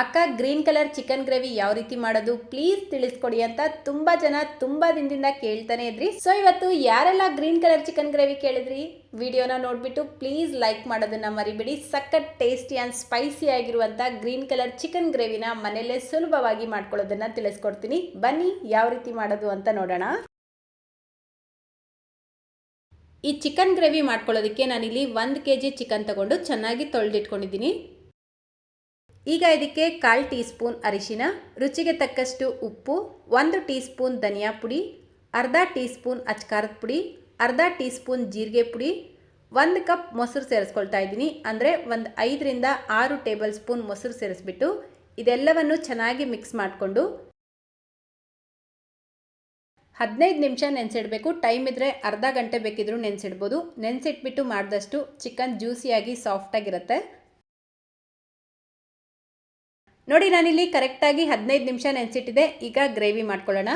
ಅಕ್ಕ, green colour chicken gravy ಯಾವ ರೀತಿ ಮಾಡೋದು? ಪ್ಲೀಸ್ ತಿಳಿಸ್ಕೊಡಿ ಅಂತ ತುಂಬಾ ಜನ ತುಂಬಾ ದಿನದಿಂದ ಕೇಳ್ತಾನೆ ಇದ್ರಿ. ಸೊ ಇವತ್ತು ಯಾರೆಲ್ಲ ಗ್ರೀನ್ ಕಲರ್ ಚಿಕನ್ ಗ್ರೇವಿ ಕೇಳಿದ್ರಿ? ವಿಡಿಯೋನ ನೋಡ್ಬಿಟ್ಟು ಪ್ಲೀಸ್ ಲೈಕ್ ಮಾಡೋದನ್ನ ಮರಿಬೇಡಿ. ಸಖತ್ ಟೇಸ್ಟಿ ಆ್ಯಂಡ್ ಸ್ಪೈಸಿ ಆಗಿರುವಂಥ ಗ್ರೀನ್ ಕಲರ್ ಚಿಕನ್ ಗ್ರೇವಿನ ಮನೆಯಲ್ಲೇ ಸುಲಭವಾಗಿ ಮಾಡ್ಕೊಳ್ಳೋದನ್ನ ತಿಳಿಸ್ಕೊಡ್ತೀನಿ. ಬನ್ನಿ, ಯಾವ ರೀತಿ ಮಾಡೋದು ಅಂತ ನೋಡೋಣ. ಈ ಚಿಕನ್ ಗ್ರೇವಿ ಮಾಡ್ಕೊಳ್ಳೋದಕ್ಕೆ ನಾನಿಲ್ಲಿ ಒಂದು ಕೆ ಜಿ ಚಿಕನ್ ತಗೊಂಡು ಚೆನ್ನಾಗಿ ತೊಳೆದಿಟ್ಕೊಂಡಿದ್ದೀನಿ. ಈಗ ಇದಕ್ಕೆ ಕಾಲು ಟೀ ಸ್ಪೂನ್ ಅರಿಶಿನ, ರುಚಿಗೆ ತಕ್ಕಷ್ಟು ಉಪ್ಪು, ಒಂದು ಟೀ ಸ್ಪೂನ್ ಧನಿಯಾ ಪುಡಿ, ಅರ್ಧ ಟೀ ಸ್ಪೂನ್ ಅಚ್ಕಾರದ ಪುಡಿ, ಅರ್ಧ ಟೀ ಸ್ಪೂನ್ ಜೀರಿಗೆ ಪುಡಿ, ಒಂದು ಕಪ್ ಮೊಸರು ಸೇರಿಸ್ಕೊಳ್ತಾ ಇದ್ದೀನಿ. ಅಂದರೆ ಒಂದು ಐದರಿಂದ ಆರು ಟೇಬಲ್ ಸ್ಪೂನ್ ಮೊಸರು ಸೇರಿಸ್ಬಿಟ್ಟು ಇದೆಲ್ಲವನ್ನು ಚೆನ್ನಾಗಿ ಮಿಕ್ಸ್ ಮಾಡಿಕೊಂಡು ಹದಿನೈದು ನಿಮಿಷ ನೆನೆಸಿಡಬೇಕು. ಟೈಮ್ ಇದ್ದರೆ ಅರ್ಧ ಗಂಟೆ ಬೇಕಿದ್ರೂ ನೆನೆಸಿಡ್ಬೋದು. ನೆನೆಸಿಟ್ಬಿಟ್ಟು ಮಾಡಿದಷ್ಟು ಚಿಕನ್ ಜ್ಯೂಸಿಯಾಗಿ ಸಾಫ್ಟಾಗಿರುತ್ತೆ. ನೋಡಿ, ನಾನಿಲ್ಲಿ ಕರೆಕ್ಟಾಗಿ ಹದಿನೈದು ನಿಮಿಷ ನೆನೆಸಿಟ್ಟಿದೆ. ಈಗ ಗ್ರೇವಿ ಮಾಡ್ಕೊಳ್ಳೋಣ.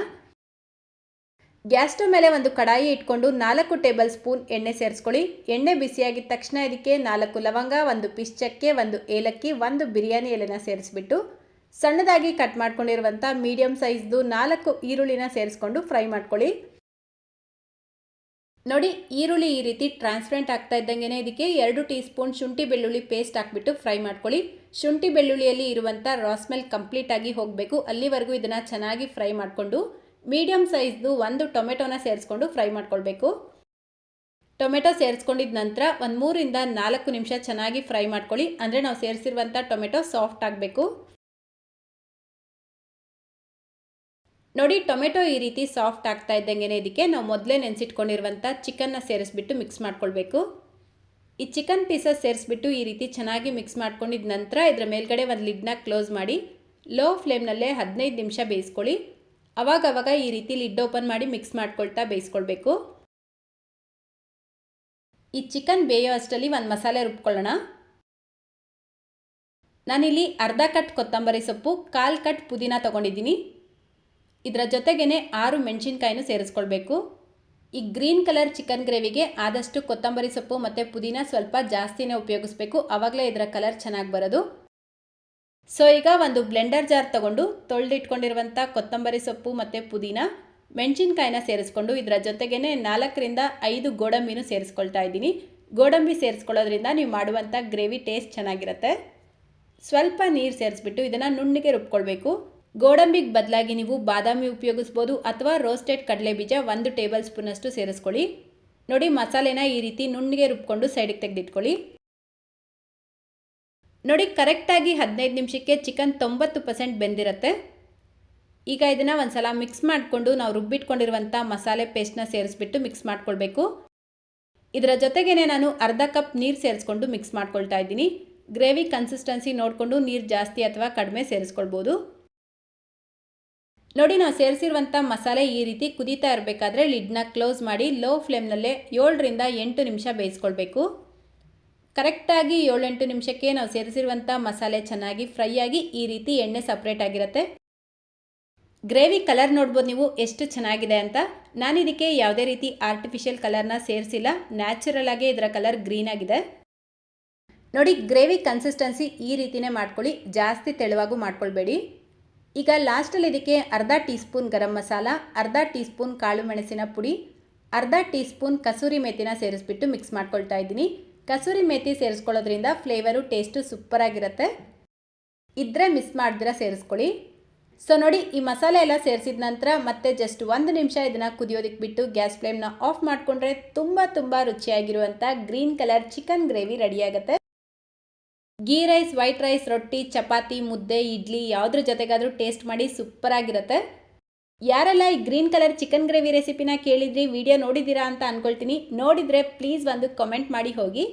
ಗ್ಯಾಸ್ ಸ್ಟವ್ ಮೇಲೆ ಒಂದು ಕಡಾಯಿ ಇಟ್ಕೊಂಡು ನಾಲ್ಕು ಟೇಬಲ್ ಸ್ಪೂನ್ ಎಣ್ಣೆ ಸೇರಿಸ್ಕೊಳ್ಳಿ. ಎಣ್ಣೆ ಬಿಸಿಯಾಗಿದ್ದ ತಕ್ಷಣ ಇದಕ್ಕೆ ನಾಲ್ಕು ಲವಂಗ, ಒಂದು ಪಿಸ್ ಚಕ್ಕೆ, ಒಂದು ಏಲಕ್ಕಿ, ಒಂದು ಬಿರಿಯಾನಿ ಎಲೆನ ಸೇರಿಸ್ಬಿಟ್ಟು ಸಣ್ಣದಾಗಿ ಕಟ್ ಮಾಡ್ಕೊಂಡಿರುವಂಥ ಮೀಡಿಯಮ್ ಸೈಜ್ದು ನಾಲ್ಕು ಈರುಳ್ಳಿನ ಸೇರಿಸ್ಕೊಂಡು ಫ್ರೈ ಮಾಡ್ಕೊಳ್ಳಿ. ನೋಡಿ, ಈರುಳ್ಳಿ ಈ ರೀತಿ ಟ್ರಾನ್ಸ್ಪರೆಂಟ್ ಆಗ್ತಾ ಇದ್ದಂಗೆ ಇದಕ್ಕೆ ಎರಡು ಟೀ ಸ್ಪೂನ್ ಶುಂಠಿ ಬೆಳ್ಳುಳ್ಳಿ ಪೇಸ್ಟ್ ಹಾಕ್ಬಿಟ್ಟು ಫ್ರೈ ಮಾಡ್ಕೊಳ್ಳಿ. ಶುಂಠಿ ಬೆಳ್ಳುಳ್ಳಿಯಲ್ಲಿ ಇರುವಂಥ ರಾಸ್ಮೆಲ್ ಕಂಪ್ಲೀಟ್ ಆಗಿ ಹೋಗಬೇಕು. ಅಲ್ಲಿವರೆಗೂ ಇದನ್ನು ಚೆನ್ನಾಗಿ ಫ್ರೈ ಮಾಡಿಕೊಂಡು ಮೀಡಿಯಮ್ ಸೈಜ್ದು ಒಂದು ಟೊಮೆಟೊನ ಸೇರಿಸ್ಕೊಂಡು ಫ್ರೈ ಮಾಡ್ಕೊಳ್ಬೇಕು. ಟೊಮೆಟೊ ಸೇರಿಸ್ಕೊಂಡಿದ ನಂತರ ಒಂದು ಮೂರಿಂದ ನಾಲ್ಕು ನಿಮಿಷ ಚೆನ್ನಾಗಿ ಫ್ರೈ ಮಾಡ್ಕೊಳ್ಳಿ. ಅಂದರೆ ನಾವು ಸೇರಿಸಿರುವಂಥ ಟೊಮೆಟೊ ಸಾಫ್ಟ್ ಆಗಬೇಕು. ನೋಡಿ, ಟೊಮೆಟೊ ಈ ರೀತಿ ಸಾಫ್ಟ್ ಆಗ್ತಾ ಇದ್ದಂಗೆ ಇದಕ್ಕೆ ನಾವು ಮೊದಲೇ ನೆನೆಸಿಟ್ಕೊಂಡಿರುವಂಥ ಚಿಕನ್ನ ಸೇರಿಸ್ಬಿಟ್ಟು ಮಿಕ್ಸ್ ಮಾಡ್ಕೊಳ್ಬೇಕು. ಈ ಚಿಕನ್ ಪೀಸಸ್ ಸೇರಿಸ್ಬಿಟ್ಟು ಈ ರೀತಿ ಚೆನ್ನಾಗಿ ಮಿಕ್ಸ್ ಮಾಡ್ಕೊಂಡಿದ ನಂತರ ಇದರ ಮೇಲ್ಗಡೆ ಒಂದು ಲಿಡ್ನ ಕ್ಲೋಸ್ ಮಾಡಿ, ಲೋ ಫ್ಲೇಮ್ನಲ್ಲೇ ಹದಿನೈದು ನಿಮಿಷ ಬೇಯಿಸ್ಕೊಳ್ಳಿ. ಅವಾಗವಾಗ ಈ ರೀತಿ ಲಿಡ್ ಓಪನ್ ಮಾಡಿ ಮಿಕ್ಸ್ ಮಾಡ್ಕೊಳ್ತಾ ಬೇಯಿಸ್ಕೊಳ್ಬೇಕು. ಈ ಚಿಕನ್ ಬೇಯೋ ಅಷ್ಟರಲ್ಲಿ ಒಂದು ಮಸಾಲೆ ರುಬ್ಕೊಳ್ಳೋಣ. ನಾನಿಲ್ಲಿ ಅರ್ಧ ಕಟ್ ಕೊತ್ತಂಬರಿ ಸೊಪ್ಪು, ಕಾಲು ಕಟ್ ಪುದೀನ ತೊಗೊಂಡಿದ್ದೀನಿ. ಇದರ ಜೊತೆಗೇ ಆರು ಮೆಣಸಿನ್ಕಾಯಿನೂ ಸೇರಿಸ್ಕೊಳ್ಬೇಕು. ಈ ಗ್ರೀನ್ ಕಲರ್ ಚಿಕನ್ ಗ್ರೇವಿಗೆ ಆದಷ್ಟು ಕೊತ್ತಂಬರಿ ಸೊಪ್ಪು ಮತ್ತು ಪುದೀನ ಸ್ವಲ್ಪ ಜಾಸ್ತಿನೇ ಉಪಯೋಗಿಸ್ಬೇಕು. ಆವಾಗಲೇ ಇದರ ಕಲರ್ ಚೆನ್ನಾಗಿ ಬರೋದು. ಸೊ, ಈಗ ಒಂದು ಬ್ಲೆಂಡರ್ ಜಾರ್ ತಗೊಂಡು ತೊಳೆದಿಟ್ಕೊಂಡಿರುವಂಥ ಕೊತ್ತಂಬರಿ ಸೊಪ್ಪು ಮತ್ತು ಪುದೀನ ಮೆಣಸಿನ್ಕಾಯಿನ ಸೇರಿಸ್ಕೊಂಡು ಇದರ ಜೊತೆಗೇ ನಾಲ್ಕರಿಂದ ಐದು ಗೋಡಂಬಿನೂ ಸೇರಿಸ್ಕೊಳ್ತಾ ಇದ್ದೀನಿ. ಗೋಡಂಬಿ ಸೇರಿಸ್ಕೊಳ್ಳೋದ್ರಿಂದ ನೀವು ಮಾಡುವಂಥ ಗ್ರೇವಿ ಟೇಸ್ಟ್ ಚೆನ್ನಾಗಿರುತ್ತೆ. ಸ್ವಲ್ಪ ನೀರು ಸೇರಿಸ್ಬಿಟ್ಟು ಇದನ್ನು ನುಣ್ಣಗೆ ರುಬ್ಕೊಳ್ಬೇಕು. ಗೋಡಂಬಿಗೆ ಬದಲಾಗಿ ನೀವು ಬಾದಾಮಿ ಉಪಯೋಗಿಸ್ಬೋದು ಅಥವಾ ರೋಸ್ಟೆಡ್ ಕಡಲೆ ಬೀಜ ಒಂದು ಟೇಬಲ್ ಸ್ಪೂನಷ್ಟು ಸೇರಿಸ್ಕೊಳ್ಳಿ. ನೋಡಿ, ಮಸಾಲೆನ ಈ ರೀತಿ ನುಣ್ಣಗೆ ರುಬ್ಕೊಂಡು ಸೈಡಿಗೆ ತೆಗೆದಿಟ್ಕೊಳ್ಳಿ. ನೋಡಿ, ಕರೆಕ್ಟಾಗಿ ಹದಿನೈದು ನಿಮಿಷಕ್ಕೆ ಚಿಕನ್ ತೊಂಬತ್ತು ಪರ್ಸೆಂಟ್ ಬೆಂದಿರುತ್ತೆ. ಈಗ ಇದನ್ನು ಒಂದು ಸಲ ಮಿಕ್ಸ್ ಮಾಡಿಕೊಂಡು ನಾವು ರುಬ್ಬಿಟ್ಕೊಂಡಿರುವಂಥ ಮಸಾಲೆ ಪೇಸ್ಟ್ನ ಸೇರಿಸ್ಬಿಟ್ಟು ಮಿಕ್ಸ್ ಮಾಡ್ಕೊಳ್ಬೇಕು. ಇದರ ಜೊತೆಗೇ ನಾನು ಅರ್ಧ ಕಪ್ ನೀರು ಸೇರಿಸ್ಕೊಂಡು ಮಿಕ್ಸ್ ಮಾಡ್ಕೊಳ್ತಾ ಇದ್ದೀನಿ. ಗ್ರೇವಿ ಕನ್ಸಿಸ್ಟೆನ್ಸಿ ನೋಡಿಕೊಂಡು ನೀರು ಜಾಸ್ತಿ ಅಥವಾ ಕಡಿಮೆ ಸೇರಿಸ್ಕೊಳ್ಬೋದು. ನೋಡಿ, ನಾವು ಸೇರಿಸಿರುವಂಥ ಮಸಾಲೆ ಈ ರೀತಿ ಕುದೀತಾ ಇರಬೇಕಾದ್ರೆ ಲಿಡ್ನ ಕ್ಲೋಸ್ ಮಾಡಿ ಲೋ ಫ್ಲೇಮ್ನಲ್ಲೇ ಏಳರಿಂದ ಎಂಟು ನಿಮಿಷ ಬೇಯಿಸ್ಕೊಳ್ಬೇಕು. ಕರೆಕ್ಟಾಗಿ ಏಳೆಂಟು ನಿಮಿಷಕ್ಕೆ ನಾವು ಸೇರಿಸಿರುವಂಥ ಮಸಾಲೆ ಚೆನ್ನಾಗಿ ಫ್ರೈ ಆಗಿ ಈ ರೀತಿ ಎಣ್ಣೆ ಸಪ್ರೇಟ್ ಆಗಿರುತ್ತೆ. ಗ್ರೇವಿ ಕಲರ್ ನೋಡ್ಬೋದು ನೀವು, ಎಷ್ಟು ಚೆನ್ನಾಗಿದೆ ಅಂತ. ನಾನು ಇದಕ್ಕೆ ಯಾವುದೇ ರೀತಿ ಆರ್ಟಿಫಿಷಿಯಲ್ ಕಲರ್ನ ಸೇರಿಸಿಲ್ಲ. ನ್ಯಾಚುರಲ್ ಆಗಿ ಇದರ ಕಲರ್ ಗ್ರೀನ್ ಆಗಿದೆ. ನೋಡಿ ಗ್ರೇವಿ ಕನ್ಸಿಸ್ಟೆನ್ಸಿ ಈ ರೀತಿನೇ ಮಾಡ್ಕೊಳ್ಳಿ. ಜಾಸ್ತಿ ತೆಳುವಾಗೂ ಮಾಡ್ಕೊಳ್ಬೇಡಿ. ಈಗ ಲಾಸ್ಟಲ್ಲಿ ಇದಕ್ಕೆ ಅರ್ಧ ಟೀ ಸ್ಪೂನ್ ಗರಂ ಮಸಾಲ, ಅರ್ಧ ಟೀ ಸ್ಪೂನ್ ಕಾಳು ಮೆಣಸಿನ ಪುಡಿ, ಅರ್ಧ ಟೀ ಸ್ಪೂನ್ ಕಸೂರಿ ಮೇಥಿನ ಸೇರಿಸ್ಬಿಟ್ಟು ಮಿಕ್ಸ್ ಮಾಡ್ಕೊಳ್ತಾ ಇದ್ದೀನಿ. ಕಸೂರಿ ಮೇಥಿ ಸೇರಿಸ್ಕೊಳ್ಳೋದ್ರಿಂದ ಫ್ಲೇವರು, ಟೇಸ್ಟು ಸೂಪರಾಗಿರುತ್ತೆ. ಇದ್ರೆ ಮಿಸ್ ಮಾಡಿದ್ರೆ ಸೇರಿಸ್ಕೊಳ್ಳಿ. ಸೊ ನೋಡಿ, ಈ ಮಸಾಲೆ ಎಲ್ಲ ಸೇರಿಸಿದ ನಂತರ ಮತ್ತೆ ಜಸ್ಟ್ ಒಂದು ನಿಮಿಷ ಇದನ್ನು ಕುದಿಯೋದಕ್ಕೆ ಬಿಟ್ಟು ಗ್ಯಾಸ್ ಫ್ಲೇಮ್ನ ಆಫ್ ಮಾಡಿಕೊಂಡ್ರೆ ತುಂಬ ತುಂಬ ರುಚಿಯಾಗಿರುವಂಥ ಗ್ರೀನ್ ಕಲರ್ ಚಿಕನ್ ಗ್ರೇವಿ ರೆಡಿಯಾಗುತ್ತೆ ಗೀ ರೈಸ್, ವೈಟ್ ರೈಸ್, ರೊಟ್ಟಿ, ಚಪಾತಿ, ಮುದ್ದೆ, ಇಡ್ಲಿ ಯಾವುದ್ರ ಜೊತೆಗಾದರೂ ಟೇಸ್ಟ್ ಮಾಡಿ ಸೂಪರಾಗಿರುತ್ತೆ. ಯಾರೆಲ್ಲ ಈ ಗ್ರೀನ್ ಕಲರ್ ಚಿಕನ್ ಗ್ರೇವಿ ರೆಸಿಪಿನ ಕೇಳಿದ್ರಿ, ವಿಡಿಯೋ ನೋಡಿದ್ದೀರಾ ಅಂತ ಅಂದ್ಕೊಳ್ತೀನಿ ನೋಡಿದರೆ ಪ್ಲೀಸ್ ಒಂದು ಕಮೆಂಟ್ ಮಾಡಿ ಹೋಗಿ.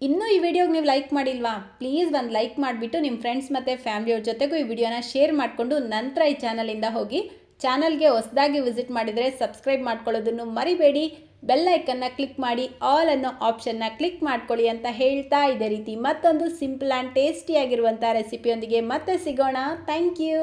ಇನ್ನೂ ಈ ವಿಡಿಯೋಗೆ ನೀವು ಲೈಕ್ ಮಾಡಿಲ್ವಾ? ಪ್ಲೀಸ್ ಒಂದು ಲೈಕ್ ಮಾಡಿಬಿಟ್ಟು ನಿಮ್ಮ ಫ್ರೆಂಡ್ಸ್ ಮತ್ತು ಫ್ಯಾಮಿಲಿಯವ್ರ ಜೊತೆಗೂ ಈ ವಿಡಿಯೋನ ಶೇರ್ ಮಾಡಿಕೊಂಡು ನಂತರ ಈ ಚಾನಲಿಂದ ಹೋಗಿ. ಚಾನಲ್ಗೆ ಹೊಸದಾಗಿ ವಿಸಿಟ್ ಮಾಡಿದರೆ ಸಬ್ಸ್ಕ್ರೈಬ್ ಮಾಡ್ಕೊಳ್ಳೋದನ್ನು ಮರಿಬೇಡಿ. ಬೆಲ್ ಐಕನ್ನ ಕ್ಲಿಕ್ ಮಾಡಿ ಆಲ್ ಅನ್ನೋ ಆಪ್ಷನ್ನ ಕ್ಲಿಕ್ ಮಾಡ್ಕೊಳ್ಳಿ ಅಂತ ಹೇಳ್ತಾ ಇದೇ ರೀತಿ. ಮತ್ತೊಂದು ಸಿಂಪಲ್ ಆ್ಯಂಡ್ ಟೇಸ್ಟಿಯಾಗಿರುವಂಥ ರೆಸಿಪಿಯೊಂದಿಗೆ ಮತ್ತೆ ಸಿಗೋಣ. Thank you